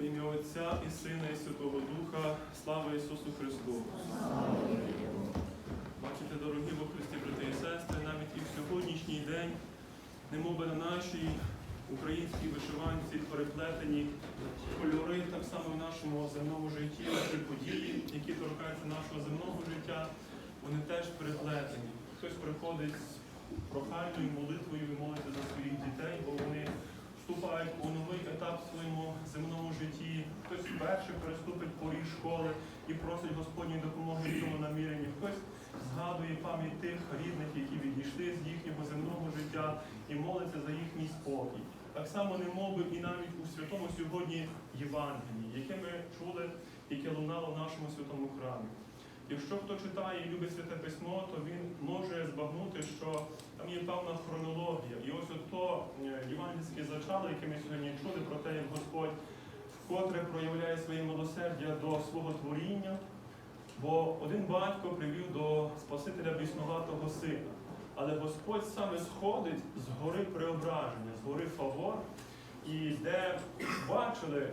В ім'я Отця і Сина, і Святого Духа, слава Ісусу Христу. Бачите, дорогі во Христі, брати і сестри, навіть і в сьогоднішній день, немов би на нашій українській вишиванці переплетені кольори, так само в нашому земному житті, наші події, які торкаються нашого земного життя, вони теж переплетені. Хтось приходить з прохальною молитвою і молиться за своїх дітей, бо вони вступають у новий етап в своєму земному житті. Хтось вперше переступить поріг школи і просить Господньої допомоги в цьому наміренні. Хтось згадує пам'ять тих рідних, які відійшли з їхнього земного життя і молиться за їхній спокій. Так само не мови і навіть у святому сьогодні Євангелії, яке ми чули, яке лунало в нашому святому храмі. Якщо хто читає і любить святе письмо, то він може збагнути, що там є певна хронологія. І ось ото е, євангельське зачало, яке ми сьогодні чули, про те, як Господь вкотре проявляє своє милосердя до свого творіння. Бо один батько привів до Спасителя біснуватого сина. Але Господь саме сходить з гори преображення, з гори Фавор, і де бачили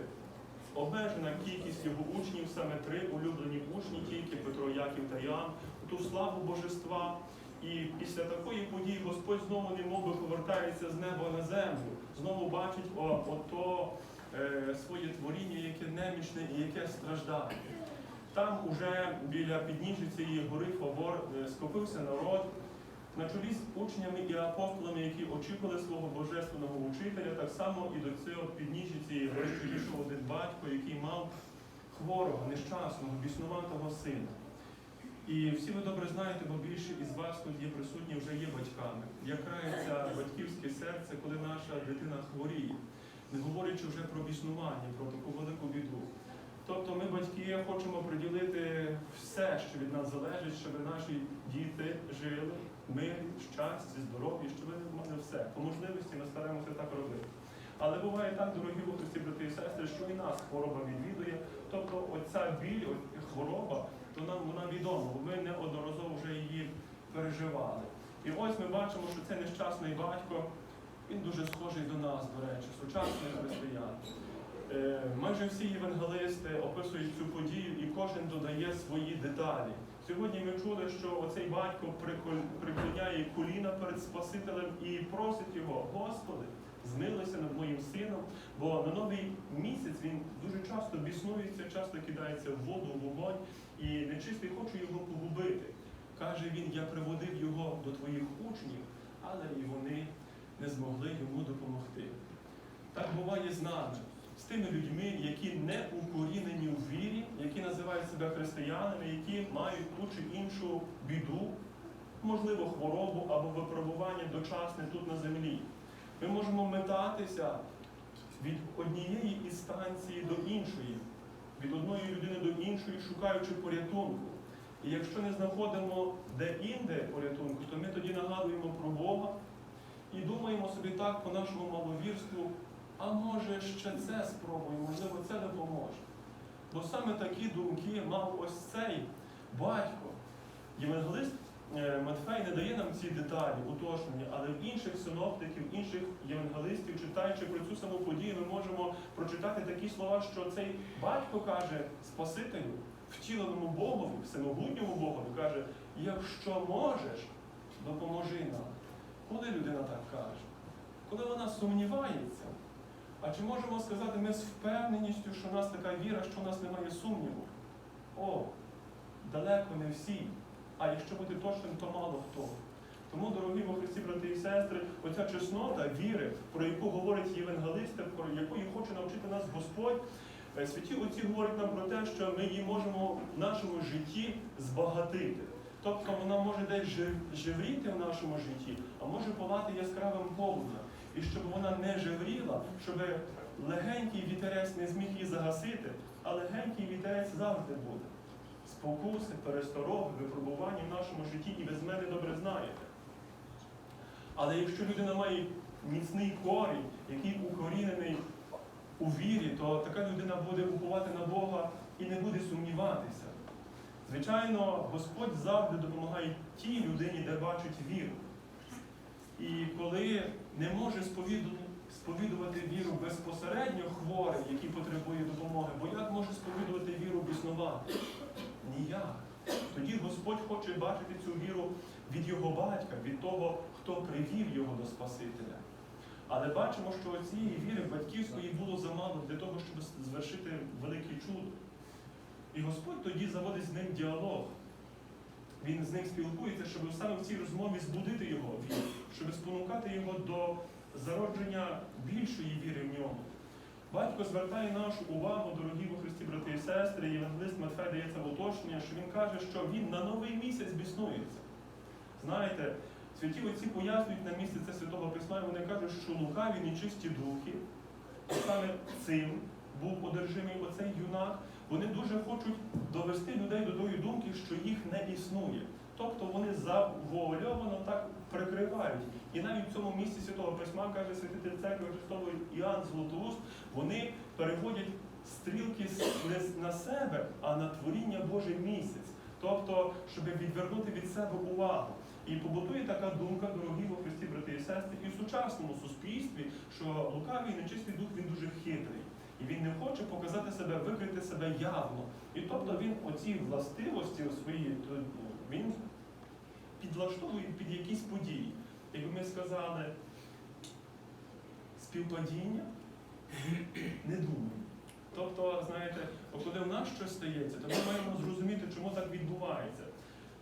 обмежена кількість його учнів, саме три улюблені учні, тільки Петро, Яків та Іоанн, ту славу Божества. І після такої події Господь знову немов би повертається з неба на землю, знову бачить о, ото е, своє творіння, яке немічне і яке страждає. Там уже біля підніжжя цієї гори Фавор е, скопився народ на чолі з учнями і апостолами, які очікували свого божественного учителя, так само і до цього підніжжя цієї гори підійшов один батько, який мав хворого, нещасного, біснуватого сина. І всі ви добре знаєте, бо більше із вас тут є присутні, вже є батьками. Як крається батьківське серце, коли наша дитина хворіє, не говорячи вже про біснування, про таку велику біду. Тобто ми, батьки, хочемо приділити все, що від нас залежить, щоб наші діти жили в мирі, щасті, здоров'ї, щоб вони мали все. По можливості ми стараємося так робити. Але буває так, дорогі у брати і сестри, що і нас хвороба відвідує. Тобто оця біль, хвороба, то нам вона відома, бо ми неодноразово вже її переживали. І ось ми бачимо, що цей нещасний батько, він дуже схожий до нас, до речі, сучасний християн. Е, Майже всі євангелисти описують цю подію і кожен додає свої деталі. Сьогодні ми чули, що оцей батько приклоняє коліна перед Спасителем і просить його, Господи, змилися над моїм сином, бо на новий місяць він дуже часто біснується, часто кидається в воду, в вогонь, і нечистий хоче його погубити. Каже він, я приводив його до твоїх учнів, але і вони не змогли йому допомогти. Так буває з нами, з тими людьми, які не укорінені у вірі, які називають себе християнами, які мають ту чи іншу біду, можливо, хворобу або випробування дочасне тут на землі. Ми можемо метатися від однієї інстанції до іншої, від одної людини до іншої, шукаючи порятунку. І якщо не знаходимо де-інде порятунку, то ми тоді нагадуємо про Бога і думаємо собі так по нашому маловірству, а може ще це спробуємо, можливо, це допоможе. Бо саме такі думки мав ось цей батько. Євангелист е, Матфей не дає нам ці деталі, уточнення, але в інших синоптиків, інших євангелистів, читаючи про цю саму подію, ми можемо прочитати такі слова, що цей батько каже Спасителю, втіленому Богові, всемогутньому Богові, каже, якщо можеш, допоможи нам. Коли людина так каже? Коли вона сумнівається, а чи можемо сказати ми з впевненістю, що в нас така віра, що в нас немає сумніву? О, далеко не всі. А якщо бути точним, то мало хто. Тому, дорогі во Христі, брати і сестри, оця чеснота віри, про яку говорить євангелисти, про якої хоче навчити нас Господь, е, святі отці говорять нам про те, що ми її можемо в нашому житті збагатити. Тобто вона може десь жив- живріти в нашому житті, а може палати яскравим полум'ям. І щоб вона не живріла, щоб легенький вітерець не зміг її загасити, а легенький вітерець завжди буде. Спокуси, перестороги, випробування в нашому житті, і ви з мене добре знаєте. Але якщо людина має міцний корінь, який укорінений у вірі, то така людина буде уповати на Бога і не буде сумніватися. Звичайно, Господь завжди допомагає тій людині, де бачить віру. І коли не може сповідувати віру безпосередньо хворий, який потребує допомоги, бо як може сповідувати віру біснувати? Ніяк. Тоді Господь хоче бачити цю віру від його батька, від того, хто привів його до Спасителя. Але бачимо, що цієї віри батьківської було замало для того, щоб звершити велике чудо. І Господь тоді заводить з ним діалог. Він з ним спілкується, щоб саме в цій розмові збудити його віру, щоб спонукати його до зародження більшої віри в ньому. Батько звертає нашу увагу, дорогі во Христі, брати і сестри, і Євангелист Матфей дає це уточнення, що він каже, що він на новий місяць біснується. Знаєте, святі отці пояснюють на місці це Святого Письма, і вони кажуть, що лукаві нечисті духи, саме цим був одержимий оцей юнак, вони дуже хочуть довести людей до тої думки, що їх не існує. Тобто вони завуальовано так прикривають. І навіть в цьому місці Святого Письма каже святитель церкви Христової Іоанн Златоуст, вони переводять стрілки не на себе, а на творіння Боже місяць. Тобто, щоб відвернути від себе увагу. І побутує така думка, дорогі во Христі, брати і сестри, і в сучасному суспільстві, що лукавий нечистий дух він дуже хитрий. І він не хоче показати себе, викрити себе явно. І тобто він оці властивості свої, ну, він підлаштовує під якісь події. Якби ми сказали, співпадіння, не думаю. Тобто, знаєте, коли в нас щось стається, то ми маємо зрозуміти, чому так відбувається.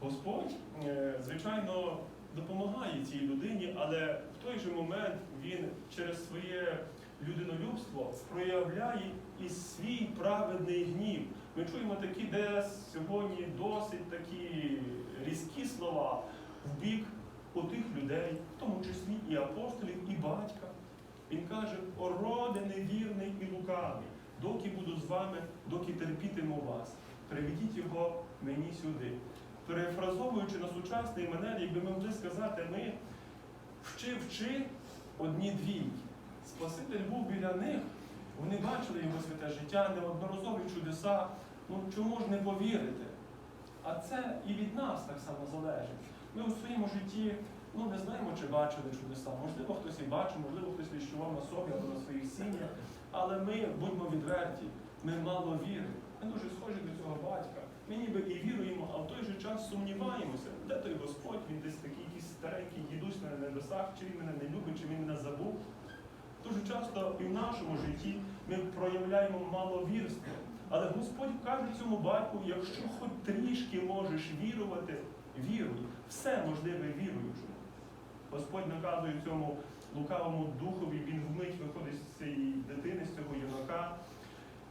Господь, е, звичайно, допомагає цій людині, але в той же момент він через своє людинолюбство проявляє і свій праведний гнів. Ми чуємо такі, де сьогодні досить такі різкі слова в бік отих людей, в тому числі і апостолів, і батька. Він каже, о роде невірний і лукавий, доки буду з вами, доки терпітиму вас. Приведіть його мені сюди. Перефразовуючи на сучасний манер, якби ми могли сказати, ми вчи, вчи одні двійки. Спаситель був біля них, вони бачили його святе життя, неодноразові чудеса. Ну чому ж не повірити? А це і від нас так само залежить. Ми у своєму житті ну, не знаємо, чи бачили чудеса. Можливо, хтось і бачив, можливо, хтось відчував на собі або на своїх сім'ях. Але ми, будьмо відверті, ми мало віри. Ми дуже схожі до цього батька. Ми ніби і віруємо, а в той же час сумніваємося, де той Господь, він десь такий якийсь старенький дідусь на небесах, чи він мене не любить, чи він мене забув. Дуже часто і в нашому житті ми проявляємо маловірство. Але Господь каже цьому батьку, якщо хоч трішки можеш вірувати, віруй. Все можливе віруючому. Господь наказує цьому лукавому духові, він вмить виходить з цієї дитини, з цього юнака.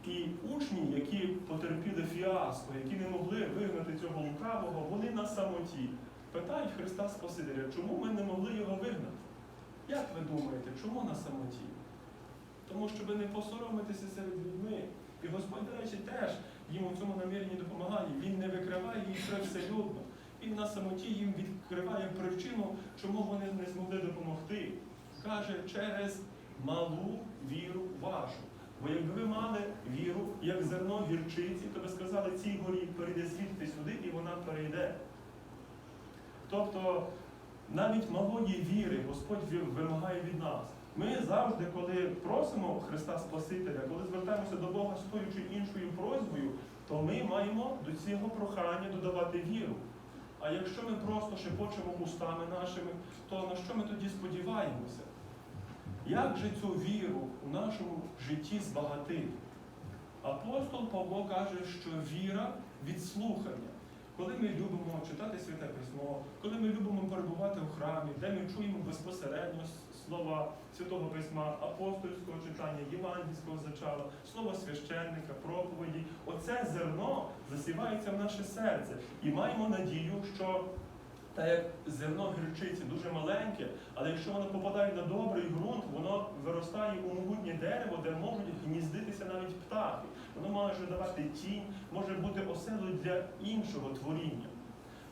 І учні, які потерпіли фіаско, які не могли вигнати цього лукавого, вони на самоті. Питають Христа Спасителя, чому ми не могли його вигнати? Як ви думаєте, чому на самоті? Тому що ви не посоромитеся серед людьми. І Господь, до речі, теж їм у цьому наміренні допомагає. Він не викриває їх привселюдно. Він на самоті їм відкриває причину, чому вони не змогли допомогти. Каже, через малу віру вашу. Бо якби ви мали віру, як зерно гірчиці, то ви сказали, цій горі перейде звідти сюди, і вона перейде. Тобто навіть малої віри Господь вимагає від нас. Ми завжди, коли просимо Христа Спасителя, коли звертаємося до Бога з тою чи іншою просьбою, то ми маємо до цього прохання додавати віру. А якщо ми просто шепочемо устами нашими, то на що ми тоді сподіваємося? Як же цю віру у нашому житті збагатити? Апостол Павло каже, що віра від слухання. Коли ми любимо читати Святе Письмо, коли ми любимо перебувати в храмі, де ми чуємо безпосередньо слова Святого Письма, апостольського читання, євангельського зачала, слова священника, проповіді, оце зерно засівається в наше серце. І маємо надію, що так як зерно гірчиці дуже маленьке, але якщо воно попадає на добрий ґрунт, воно виростає у могутнє дерево, де можуть гніздитися навіть птахи. Воно може давати тінь, може бути оселою для іншого творіння.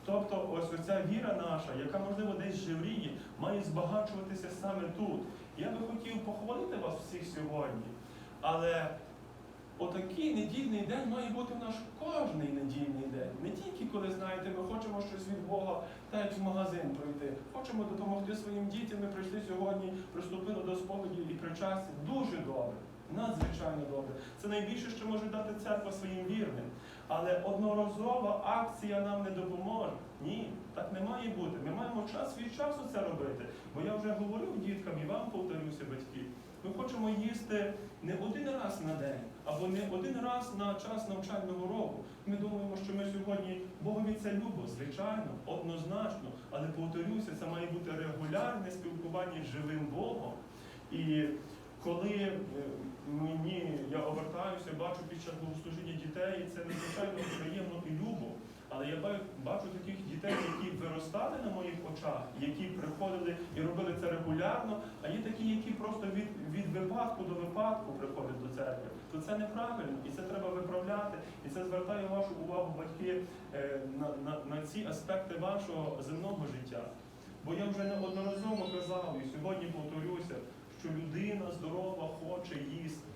Тобто, ось оця віра наша, яка можливо десь живріє, має збагачуватися саме тут. Я би хотів похвалити вас всіх сьогодні, але отакий недільний день має бути наш кожний недільний день. Не тільки коли, знаєте, ми хочемо щось від Бога, та як в магазин пройти. Хочемо допомогти своїм дітям. Ми прийшли сьогодні, приступили до сповіді і причастя. Дуже добре. Надзвичайно добре. Це найбільше, що може дати церква своїм вірним. Але одноразова акція нам не допоможе. Ні, так не має бути. Ми маємо час від часу це робити. Бо я вже говорив діткам і вам повторюся, батьки. Ми хочемо їсти не один раз на день, або не один раз на час навчального року. Ми думаємо, що ми сьогодні Богові це любо, звичайно, однозначно. Але повторюся, це має бути регулярне спілкування з живим Богом. І коли е, мені я обертаюся, бачу під час богослужіння дітей, і це надзвичайно приємно і любо. Але я бачу таких дітей, які виростали на моїх очах, які приходили і робили це регулярно, а є такі, які просто від, від випадку до випадку приходять до церкви. То це неправильно, і це треба виправляти. І це звертає вашу увагу, батьки, е, на, на, на ці аспекти вашого земного життя. Бо я вже неодноразово що людина здорова хоче їсти.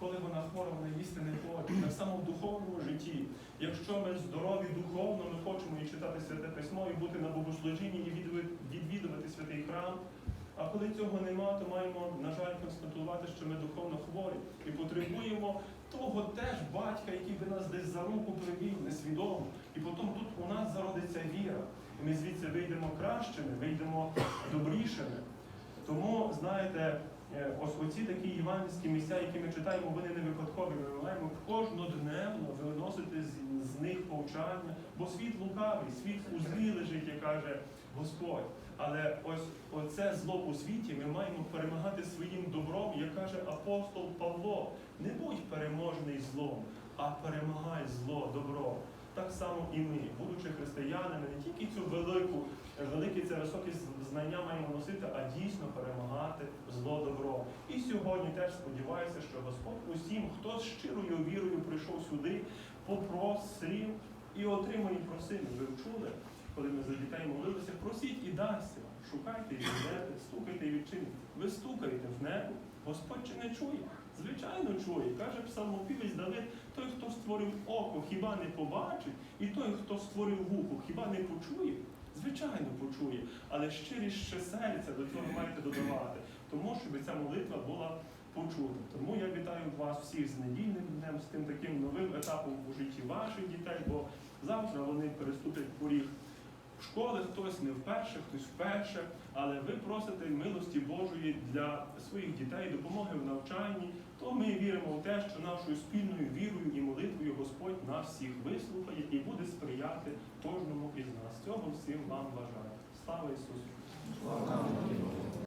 Коли вона хвора, вона їсти не хоче. Так само в духовному житті. Якщо ми здорові духовно, ми хочемо і читати святе письмо, і бути на богослужінні, і відвідувати святий храм. А коли цього нема, то маємо, на жаль, констатувати, що ми духовно хворі і потребуємо того теж батька, який би нас десь за руку привів, несвідомо. І потім тут у нас зародиться віра. І ми звідси вийдемо кращими, вийдемо добрішими. Тому, знаєте, е, ось оці такі євангельські місця, які ми читаємо, вони не випадкові. Ми маємо кожнодневно виносити з, з них повчання, бо світ лукавий, світ у злі лежить, як каже Господь. Але ось оце зло у світі ми маємо перемагати своїм добром, як каже апостол Павло. Не будь переможений злом, а перемагай зло, добро. Так само і ми, будучи християнами, не тільки цю велику, великі це високі знання маємо носити, а дійсно перемагати зло добро. І сьогодні теж сподіваюся, що Господь усім, хто з щирою вірою прийшов сюди, попросив і отримує просили. Ви чули, коли ми за дітей молилися, просіть і дасться. Шукайте і знайдете, стукайте і відчините. Ви стукаєте в небо, Господь чи не чує? Звичайно, чує. Каже псалмопівець Давид, той, хто створив око, хіба не побачить, і той, хто створив вухо, хіба не почує? Звичайно, почує, але щиріше серця до цього маєте додавати, тому щоб ця молитва була почута. Тому я вітаю вас всіх з недільним днем, з тим таким новим етапом у житті ваших дітей, бо завтра вони переступлять поріг школи, хтось не вперше, хтось вперше, але ви просите милості Божої для своїх дітей, допомоги в навчанні, то ми віримо в те, що нашою спільною вірою і молитвою Господь нас всіх вислухає і буде сприяти кожному із нас. Цього всім вам бажаю. Слава Ісусу!